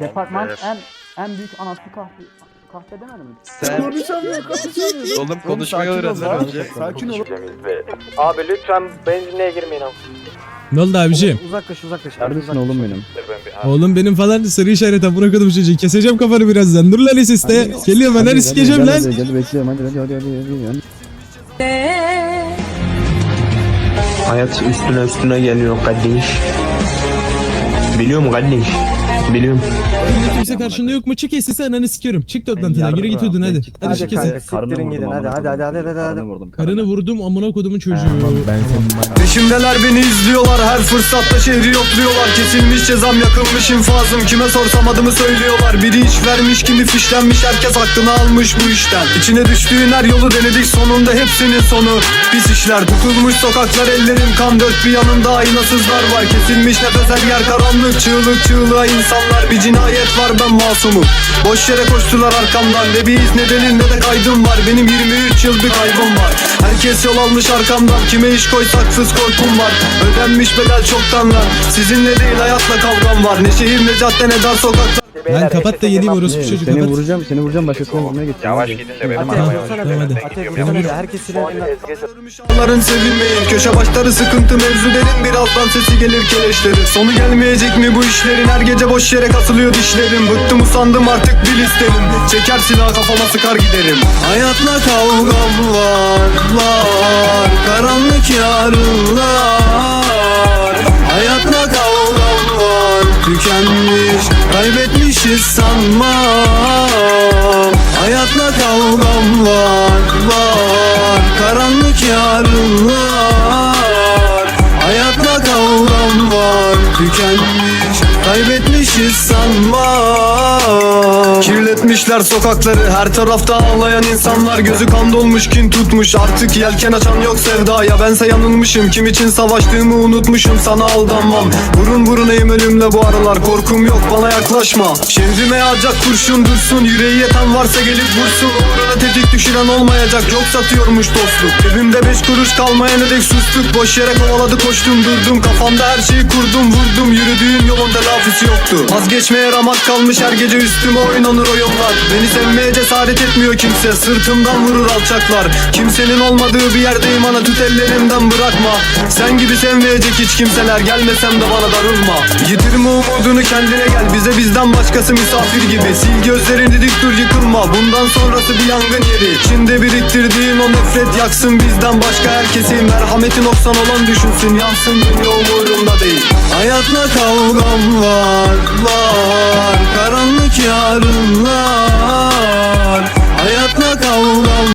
Departman beyler. en en büyük anası kahpe kahpe demedim mi? Sen Konuşamıyor konuşamıyor. oğlum konuşmayı öğren önce. Sakin ol. Abi lütfen benzinliğe girmeyin abi. Ne oldu abiciğim? Uzaklaş uzaklaş. Neredesin oğlum benim? Oğlum benim falan sarı işaret amına kodum çocuğu. Keseceğim kafanı birazdan. Dur lan siste. Geliyorum ben hadi sikeceğim lan. Hadi hadi bekliyorum hadi hadi hadi hadi. hadi. Hayat üstüne üstüne geliyor kardeş. Biliyorum kardeş. Biliyorum. Kimse karşında yok mu? Çık esisi ananı sikiyorum. Çık toplantıdan. Yürü git ödün hadi. Hadi çık kesin. siktirin gidin hadi hadi hadi hadi hadi hadi. Karnını vurdum. Karını vurdum amına kodumun çocuğu. Ben senin Peşimdeler beni izliyorlar her fırsatta şehri yokluyorlar Kesilmiş cezam yakılmış infazım kime sorsam adımı söylüyorlar Biri iş vermiş kimi fişlenmiş herkes hakkını almış bu işten İçine düştüğün her yolu denedik sonunda hepsinin sonu Pis işler tutulmuş sokaklar ellerim kan dört bir yanımda aynasızlar var Kesilmiş nefes her yer karanlık çığlık çığlığa insanlar Bir cinayet var ben masumum. Boş yere koştular arkamdan Ne bir iz ne delil ne de kaydım var. Benim 23 yıl bir kaybım var. Herkes yol almış arkamdan Kime iş koysaksız korkum var. Ödenmiş bedel çoktan lan Sizinle değil hayatla kavgam var. Ne şehir ne cadde ne dar sokaklar Lan kapat da geleyim orospu çocuğu Seni kapat. vuracağım seni vuracağım başkasına vurmaya gideceğim. Yavaş gidin de benim arabaya bir. Ya vursana vur. bir. Herkes silahına. Şaların sevinmeyin Köşe başları sıkıntı mevzu derin Birazdan sesi gelir keleşlerin Sonu gelmeyecek mi bu işlerin Her gece boş yere kasılıyor dişlerim Bıktım usandım artık bil isterim Çeker silah kafama sıkar giderim Hayatla kavgam var var Karanlık yarınlar Tükenmiş kaybetmişiz sanma. Hayatla kavgam var var. Karanlık yarınlar Hayatla kavgam var Tükenmiş kaybetmişiz sanma Kirletmişler sokakları her tarafta ağlayan insanlar. Gözü kan dolmuş kin tutmuş. Artık yelken açan yok sevdaya. Bense yanılmışım kim için savaştığımı unutmuşum. Sana aldanmam. Burun burunayım ölümle bu aralar. Korkum yok bana yaklaşma. Şehrime yağacak kurşun dursun. Yüreği yeten varsa gelip vursun. Uğruna düşüren olmayacak yok satıyormuş dostluk. Evimde beş kuruş kalmayana dek sustuk. Boş yere kovaladı koştum durdum. Kafamda her şeyi kurdum vurdum. Yürüdüğüm yolun telafisi yoktu. Vazgeçmeye ramak kalmış her gece üstüme oynanır oyunlar Beni sevmeye cesaret etmiyor kimse Sırtımdan vurur alçaklar. Kimsenin olmadığı bir yerdeyim ana tut ellerimden bırakma. Sen gibi sevmeyecek hiç kimseler Gelmesem de bana darılma. Yitirme umudunu kendine gel Bize bizden başkası misafir gibi. Sil gözlerini dik dur yıkılma. Bundan sonrası bir yangın yeri İçinde biriktirdiğin o nefret yaksın bizden başka herkesi. Merhametin oksan olan düşünsün Yansın dünya umurumda değil. Hayatla kavgam var var